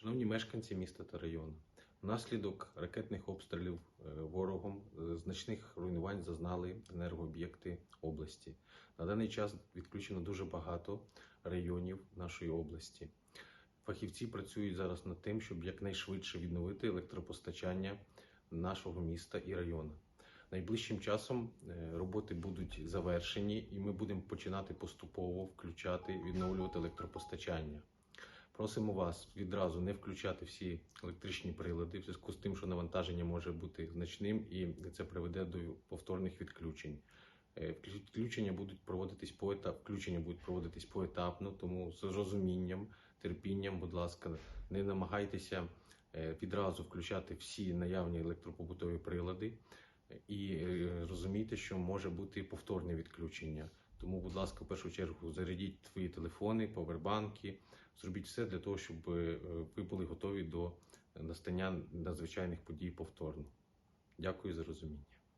Шановні мешканці міста та району, внаслідок ракетних обстрілів е, ворогом е, значних руйнувань зазнали енергооб'єкти області. На даний час відключено дуже багато районів нашої області. Фахівці працюють зараз над тим, щоб якнайшвидше відновити електропостачання нашого міста і району. Найближчим часом е, роботи будуть завершені, і ми будемо починати поступово включати, відновлювати електропостачання. Просимо вас відразу не включати всі електричні прилади, в зв'язку з тим, що навантаження може бути значним, і це приведе до повторних відключень. Е, Відключення будуть проводитись поетап, включення будуть проводитись поетапно, тому з розумінням, терпінням, будь ласка, не намагайтеся е, відразу включати всі наявні електропобутові прилади і е, розумійте, що може бути повторне відключення. Тому, будь ласка, в першу чергу зарядіть свої телефони, повербанки, зробіть все для того, щоб е, ви були готові до настання надзвичайних подій повторно. Дякую за розуміння.